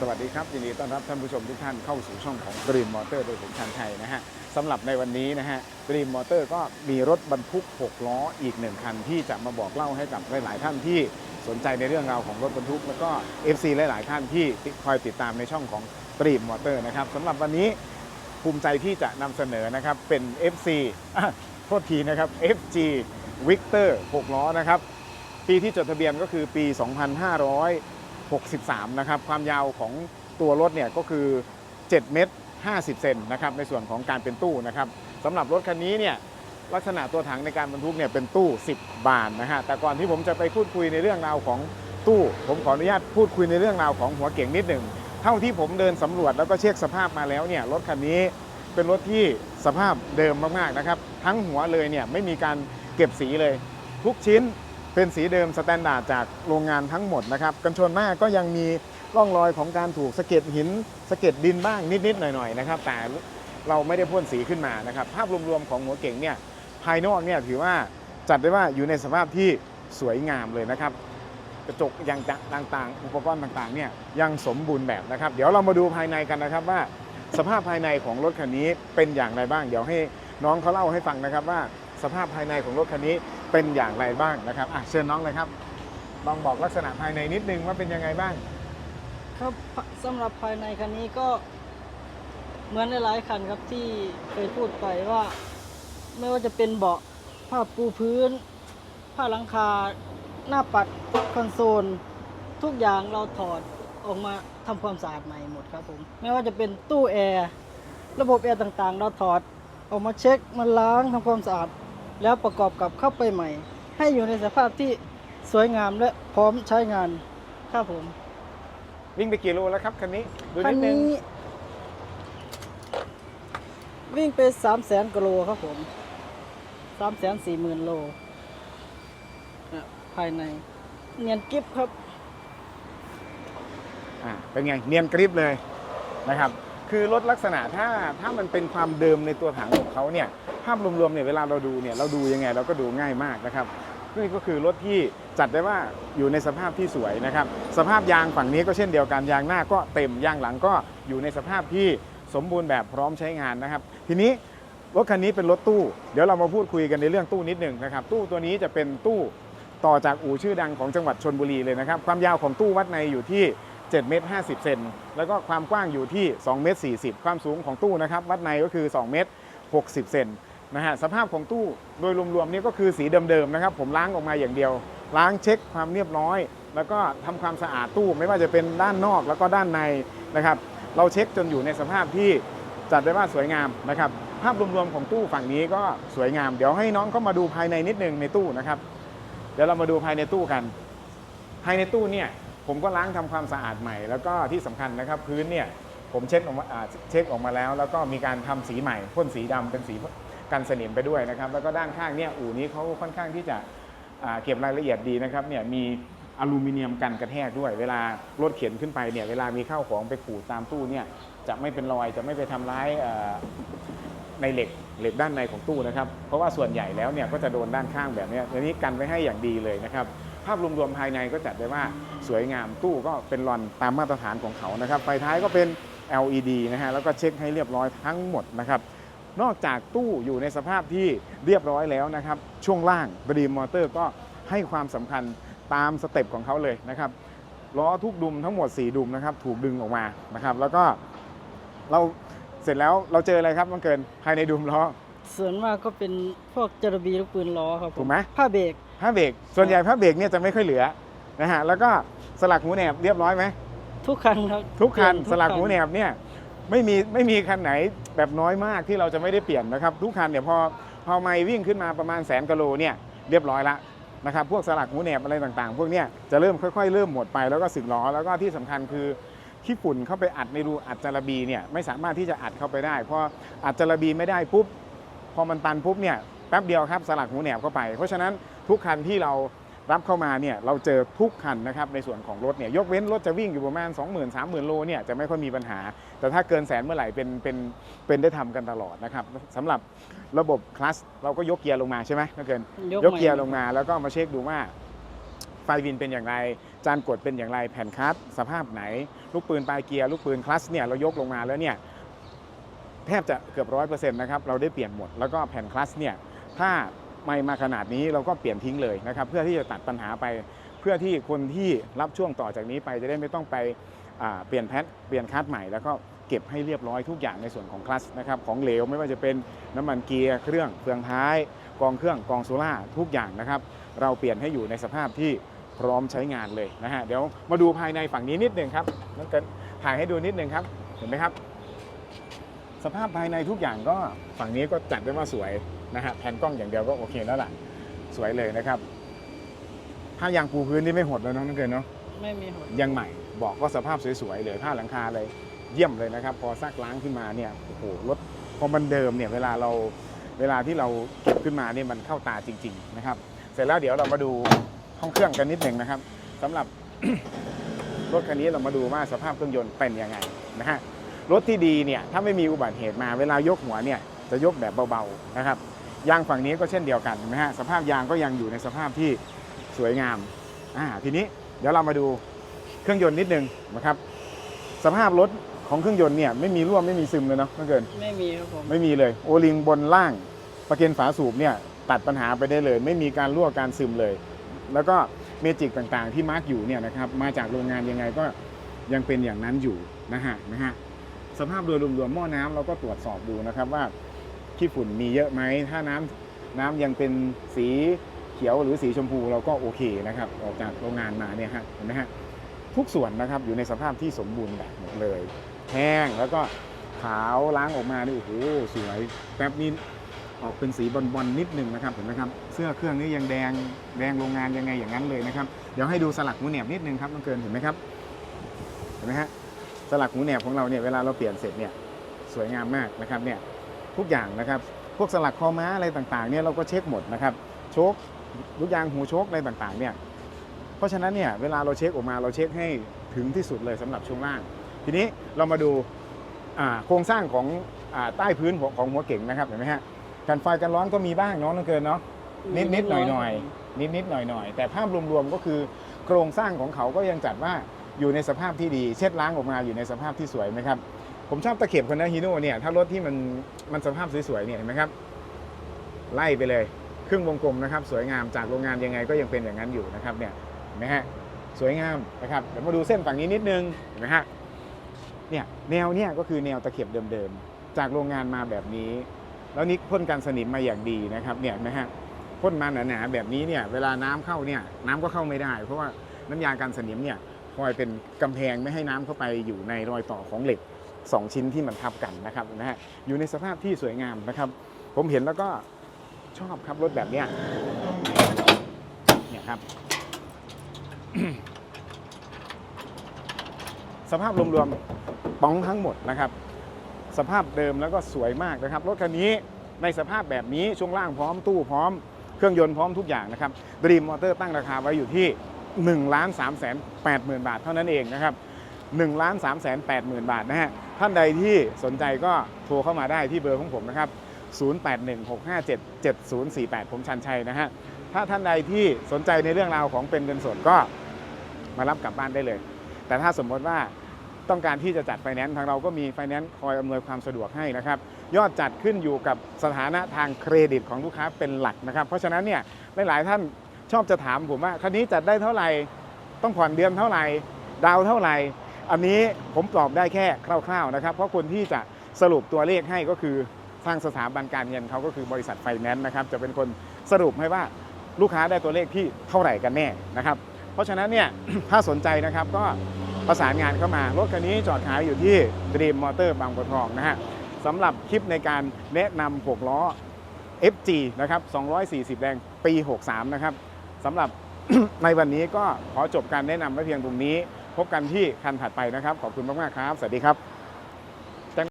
สวัสดีครับยินดีต้อนรับท่านผู้ชมทุกท่านเข้าสู่ช่องของ Dream Motor โดยผมชันชัยนะฮะสำหรับในวันนี้นะฮะ Dream Motor ก็มีรถบรรทุก 6 ล้ออีกหนึ่งคันที่จะมาบอกเล่าให้กับหลาย ๆ ท่านที่สนใจในเรื่องราวของรถบรรทุก แล้วก็ FC หลาย ๆ ท่านที่คอยติดตามในช่องของ Dream Motor นะครับสำหรับวันนี้ภูมิใจที่จะนำเสนอนะครับเป็น FC อะโทษทีนะครับ FG Victor 6 ล้อนะครับปีที่จดทะเบียนก็คือปี 63 นะครับ ความยาวของตัวรถเนี่ยก็คือ 7 เมตร 50 เซนนะครับ ในส่วนของการเป็นตู้นะครับสำหรับรถคันนี้เนี่ยลักษณะตัวถังในการบรรทุกเนี่ยเป็นตู้ 10 บานนะฮะ แต่ก่อนที่ผมจะไปพูดคุยในเรื่องราวของตู้ ผมขออนุญาตพูดคุยในเรื่องราวของหัวเก่งนิดหนึ่ง เท่าที่ผมเดินสำรวจแล้วก็เช็คสภาพมาแล้วเนี่ยรถคันนี้เป็นรถที่สภาพเดิมมากๆนะครับ ทั้งหัวเลยเนี่ยไม่มีการเก็บสีเลย ทุกชิ้น เป็นสีเดิมสแตนดาร์ดจากโรงงานทั้งหมดนะครับ กันชนหน้าก็ยังมีร่องรอยของการถูกสะเก็ดหินสะเก็ดดินบ้างนิดๆหน่อยๆนะครับแต่เราไม่ได้พ่นสีขึ้นมานะครับ ภาพรวมๆของหัวเก่งเนี่ยภายนอกเนี่ยถือว่าจัดได้ว่าอยู่ในสภาพที่สวยงามเลยนะครับ กระจกยางต่างๆ อุปกรณ์ต่างๆเนี่ยยังสมบูรณ์แบบนะครับ เดี๋ยวเรามาดูภายในกันนะครับว่า สภาพภายในของรถคันนี้เป็นอย่างไรบ้าง เดี๋ยวให้น้องเขาเล่าให้ฟังนะครับว่า สภาพภายในของรถคันนี้เป็นอย่างไรบ้างนะครับอะเชิญน้องเลยครับลองบอกลักษณะภายในนิดนึงว่าเป็นยังไงบ้าง ครับสำหรับภายในคันนี้ก็เหมือนหลายๆคันครับที่เคยพูดไปว่า ไม่ว่าจะเป็นเบาะผ้าปูพื้น ผ้าหลังคา หน้าปัดคอนโซล ทุกอย่างเราถอดออกมาทำความสะอาดใหม่หมดครับผมไม่ว่าจะเป็นตู้แอร์ระบบแอร์ต่างๆ เราถอดออกมาเช็คมาล้างทำความสะอาด แล้วประกอบกับเข้าไปใหม่ ให้อยู่ในสภาพที่สวยงามและพร้อมใช้งานครับผม วิ่งไปกี่โลแล้วครับคันนี้ ดูคันินดนึงนี้ วิ่งไปสามแสนกิโลครับผมสามแสนสี่หมื่นโลอะภายใน เนียนกิฟครับ อะเป็นไง เนียนกริบเลยนะครับ คือรถลักษณะถ้าถ้ามันเป็นความเดิมในตัวถังของเขาเนี่ยภาพรวมๆเนี่ยเวลาเราดูเนี่ยเราดูยังไงเราก็ดูง่ายมากนะครับนี่ก็คือรถที่จัดได้ว่าอยู่ในสภาพที่สวยนะครับ สภาพยางฝั่งนี้ก็เช่นเดียวกันยางหน้าก็เต็มยางหลังก็อยู่ในสภาพที่สมบูรณ์แบบพร้อมใช้งานนะครับ ทีนี้รถคันนี้เป็นรถตู้ เดี๋ยวเรามาพูดคุยกันในเรื่องตู้นิดหนึ่งนะครับ ตู้ตัวนี้จะเป็นตู้ต่อจากอู่ชื่อดังของจังหวัดชนบุรีเลยนะครับ ความยาวของตู้วัดในอยู่ที่ 7เมตร50 เซน แล้วก็ความกว้างอยู่ที่2เมตร40 ความสูงของตู้นะครับ วัดในก็คือ 2 เมตร 60 เซนนะฮะ สภาพของตู้โดยรวมๆนี่ก็คือสีเดิมๆนะครับ ผมล้างออกมาอย่างเดียว ล้างเช็คความเรียบร้อย แล้วก็ทำความสะอาดตู้ไม่ว่าจะเป็นด้านนอกแล้วก็ด้านในนะครับ เราเช็คจนอยู่ในสภาพที่จัดได้ว่าสวยงามนะครับ ภาพรวมๆของตู้ฝั่งนี้ก็สวยงาม เดี๋ยวให้น้องเข้ามาดูภายในนิดนึงในตู้นะครับ เดี๋ยวเรามาดูภายในตู้กัน ภายในตู้เนี่ย ผมก็ล้างทำความสะอาดใหม่ แล้วก็ที่สำคัญนะครับพื้นเนี่ยผมเช็คออกมาเช็คออกมาแล้ว แล้วก็มีการทำสีใหม่พ่นสีดำเป็นสีกันสนิมไปด้วยนะครับแล้วก็ด้านข้างเนี่ยอู่นี้เขาค่อนข้างที่จะเก็บรายละเอียดดีนะครับเนี่ยมีอลูมิเนียมกันกระแทกด้วย เวลารถเข็นขึ้นไปเนี่ยเวลามีข้าวของไปขูดตามตู้เนี่ยจะไม่เป็นรอยจะไม่ไปทำร้ายในเหล็กเหล็กด้านในของตู้นะครับเพราะว่าส่วนใหญ่แล้วเนี่ยก็จะโดนด้านข้างแบบนี้ยทีนี้กันไว้ให้อย่างดีเลยนะครับ ภาพรวมๆภายในก็จัดได้ว่าสวยงามตู้ก็เป็นรอนตามมาตรฐานของเขานะครับไฟท้ายก็เป็น LED นะฮะแล้วก็เช็คให้เรียบร้อยทั้งหมดนะครับนอกจากตู้อยู่ในสภาพที่เรียบร้อยแล้วนะครับช่วงล่างบรีมมอเตอร์ก็ให้ความสำคัญตามสเต็ปของเขาเลยนะครับล้อทุกดุมทั้งหมด 4 ดุมนะครับถูกดึงออกมานะครับแล้วก็เราเสร็จแล้วเราเจออะไรครับมันเกินภายในดุมล้อส่วนมากก็เป็นพวกจรบีลูกปืนล้อครับผถูกไหมผ้าเบรก ผ้าเบรกส่วนใหญ่ผ้าเบรกเนี่ยจะไม่ค่อยเหลือนะฮะแล้วก็สลักหูแหนบเรียบร้อยไหมทุกคันครับทุกคันเปลี่ยสลักหูทุแหนบเนี่ยไม่มีไม่มีคันไหนแบบน้อยมากที่เราจะไม่ได้เปลี่ยนนะครับ ทุกคันเนี่ยพอพอไม่วิ่งขึ้นมาประมาณแสนกิโลเนี่ยเรียบร้อยละนะครับพวกสลักหูแหนบอะไรต่างๆ พวกเนี้ยจะเริ่มค่อยๆ เริ่มหมดไปแล้วก็สึกล้อแล้วก็ที่สำคัญคือขี้ฝุ่นเข้าไปอัดในรูอัดจารบีเนี่ยไม่สามารถที่จะอัดเข้าไปได้พออัดจารบีไม่ได้ปุ๊บพอมันตันปุ๊บเนี่ยแป๊บเดียวครับสลักหูแหนบเข้าไป เพราะฉะนั้น ทุกคันที่เรารับเข้ามาเนี่ยเราเจอทุกคันนะครับในส่วนของรถเนี่ยยกเว้นรถจะวิ่งอยู่ประมาณ 20,000 30,000 โลเนี่ยจะไม่ค่อยมีปัญหา แต่ถ้าเกินแสนเมื่อไหร่เป็นเป็นเป็นได้ทำกันตลอดนะครับสำหรับระบบคลัสเราก็ยกเกียร์ลงมาใช่ไหมถ้าเกินยกยกเกียร์ใหม่ลงมาแล้วก็มาเช็คดูว่าไฟวินเป็นอย่างไร จานกดเป็นอย่างไรแผ่นคลัตช์สภาพไหน ลูกปืนปลายเกียร์ลูกปืนคลัตช์เนี่ยเรายกลงมาแล้วเนี่ยแทบจะเกือบร้อยเปอร์เซ็นต์นะครับเราได้เปลี่ยนหมดแล้วก็แผ่นคลัตช์เนี่ยถ้า ไม่มาขนาดนี้เราก็เปลี่ยนทิ้งเลยนะครับ เพื่อที่จะตัดปัญหาไป เพื่อที่คนที่รับช่วงต่อจากนี้ไปจะได้ไม่ต้องไปเปลี่ยนแพทเปลี่ยนคัสใหม่แล้วก็เก็บให้เรียบร้อยทุกอย่างในส่วนของคลัสนะครับของเหลวไม่ว่าจะเป็นน้ำมันเกียร์เครื่องเฟืองท้าย กองเครื่องกองโซล่าทุกอย่างนะครับ เราเปลี่ยนให้อยู่ในสภาพที่พร้อมใช้งานเลยนะฮะเดี๋ยวมาดูภายในฝั่งนี้นิดหนึ่งครับน้องเกิดถ่ายให้ดูนิดหนึ่งครับเห็นไหมครับ สภาพภายในทุกอย่างก็ฝั่งนี้ก็จัดได้ว่าสวย นะฮะแผ่นกล้องอย่างเดียวก็โอเคแล้วล่ะ สวยเลยนะครับผ้ายางปูพื้นนี่ไม่หดแล้วเน้องน้องเกินเนาะไม่มีหัวยังใหม่บอกก็สภาพสวยๆเลยผ้าหลังคาเลยเยี่ยมเลยนะครับ พอซักล้างขึ้นมาเนี่ยโอ้โหรถพอมันเดิมเนี่ยเวลาเราเวลาที่เราเก็บขึ้นมาเนี่ยมันเข้าตาจริง ๆ นะครับ เสร็จแล้วเดี๋ยวเรามาดูห้องเครื่องกันนิดหนึ่งนะครับสำหรับ รถคันนี้เรามาดูว่าสภาพเครื่องยนต์เป็นยังไงนะฮะรถที่ดีเนี่ยถ้าไม่มีอุบัติเหตุมาเวลายกหัวเนี่ยจะยกแบบเบาๆนะครับ ยางฝั่งนี้ก็เช่นเดียวกันนะฮะสภาพยางก็ยังอยู่ในสภาพที่สวยงามอ่าทีนี้เดี๋ยวเรามาดูเครื่องยนต์นิดนึงนะครับ สภาพรถของเครื่องยนต์เนี่ยไม่มีรั่วไม่มีซึมเลยเนาะไม่เกินไม่มีครับผมไม่มีเลย โอลิงบนล่างประเก็นฝาสูบเนี่ยตัดปัญหาไปได้เลย ไม่มีการรั่วการซึมเลย แล้วก็เมจิกต่างๆที่มาร์กอยู่เนี่ยนะครับมาจากโรงงานยังไงก็ยังเป็นอย่างนั้นอยู่นะฮะนะฮะสภาพโดยรวมๆหม้อน้ำเราก็ตรวจสอบดูนะครับว่า ขี้ฝุ่นมีเยอะไหม ถ้าน้ำน้ำยังเป็นสีเขียวหรือสีชมพูเราก็โอเคนะครับ ออกจากโรงงานมาเนี่ยฮะเห็นไหมฮะทุกส่วนนะครับอยู่ในสภาพที่สมบูรณ์แบบหมดเลย แห้งแล้วก็ขาวล้างออกมานี่โอ้โหสวยแป๊บนี้ออกเป็นสีบอลๆนิดหนึ่งนะครับเห็นไหมครับเสื้อเครื่องนี่ยังแดงแดงโรงงานยังไงอย่างนั้นเลยนะครับเดี๋ยวให้ดูสลักหมูแหนบนิดนึงครับน้องเกินเห็นไหมครับเห็นไหมฮะสลักหมูแหนบของเราเนี่ยเวลาเราเปลี่ยนเสร็จเนี่ยสวยงามมากนะครับเนี่ย ทุกอย่างนะครับ พวกสลักคอม้าอะไรต่างๆเนี่ยเราก็เช็คหมดนะครับ โชคลูกยางหูโชคอะไรต่างๆเนี่ย เพราะฉะนั้นเนี่ยเวลาเราเช็คออกมาเราเช็คให้ถึงที่สุดเลยสำหรับช่วงล่าง ทีนี้เรามาดูโครงสร้างของอใต้พื้นของของหัวเก่งนะครับเห็นไหมฮะกันไฟกันร้อนก็มีบ้างน้องน้องเกินเนาะนิดนิดหน่อยหน่อยนิดนิดหน่อยหน่อยแต่ภาพรวมๆก็คือโครงสร้างของเขาก็ยังจัดว่าอยู่ในสภาพที่ดี เช็ดล้างออกมาอยู่ในสภาพที่สวยไหมครับ ผมชอบตะเข็บคนนะฮีโน่เนี่ย ถ้ารถที่มันมันสภาพสวยๆเนี่ยเห็นไหมครับ ไล่ไปเลย ครึ่งวงกลมนะครับ สวยงามจากโรงงานยังไงก็ยังเป็นอย่างนั้นอยู่นะครับเนี่ยเห็นไหมฮะสวยงามนะครับเดี๋ยวมาดูเส้นฝั่งนี้นิดนึงเห็นไหมฮะเนี่ยแนวเนี่ยก็คือแนวตะเข็บเดิมๆ จากโรงงานมาแบบนี้ แล้วนี่พ่นกันสนิมมาอย่างดีนะครับเนี่ยเห็นไหมฮะพ่นมาหนาๆแบบนี้เนี่ยเวลาน้ำเข้าเนี่ยน้ำก็เข้าไม่ได้ เพราะว่าน้ำยากันสนิมเนี่ยคอยเป็นกำแพงไม่ให้น้ำเข้าไปอยู่ในรอยต่อของเหล็ก 2 ชิ้นที่มันทับกันนะครับนะฮะอยู่ในสภาพที่สวยงามนะครับ ผมเห็นแล้วก็ชอบครับรถแบบเนี้ยเนี่ยครับ สภาพรวมๆป้องทั้งหมดนะครับ สภาพเดิมแล้วก็สวยมากนะครับรถคันนี้ในสภาพแบบนี้ช่วงล่างพร้อมตู้พร้อมเครื่องยนต์พร้อมทุกอย่างนะครับดรีมมอเตอร์ตั้งราคาไว้อยู่ที่1ล้าน3แสน8หมื่นบาทเท่านั้นเองนะครับ1ล้าน3แสน8หมื่นบาทนะฮะ ท่านใดที่สนใจก็โทรเข้ามาได้ที่เบอร์ของผมนะครับ 0816577048 ผมชันชัยนะฮะ ถ้าท่านใดที่สนใจในเรื่องราวของเป็นเงินสดก็มารับกลับบ้านได้เลย แต่ถ้าสมมติว่าต้องการที่จะจัดไฟแนนซ์ทางเราก็มีไฟแนนซ์คอยอำนวยความสะดวกให้นะครับ ยอดจัดขึ้นอยู่กับสถานะทางเครดิตของลูกค้าเป็นหลักนะครับ เพราะฉะนั้นเนี่ยหลาย ๆ ท่านชอบจะถามผมว่าคันนี้จัดได้เท่าไหร่ ต้องผ่อนเดือนเท่าไหร่ ดาวเท่าไหร่ อันนี้ผมตอบได้แค่คร่าวๆนะครับ เพราะคนที่จะสรุปตัวเลขให้ก็คือทางสถาบันการเงินเขาก็คือบริษัทไฟแนนซ์นะครับ จะเป็นคนสรุปให้ว่าลูกค้าได้ตัวเลขที่เท่าไหร่กันแน่นะครับ เพราะฉะนั้นเนี่ยถ้าสนใจนะครับก็ประสานงานเข้ามารถคันนี้จอดขายอยู่ที่ Dream Motor บางบัวทองนะฮะสำหรับคลิปในการแนะนำ6ล้อ FG นะครับ 240 แรงปี 63 นะครับสำหรับในวันนี้ก็ขอจบการแนะนำไว้เพียงตรงนี้ พบกันที่คันถัดไปนะครับ ขอบคุณมากๆครับ สวัสดีครับ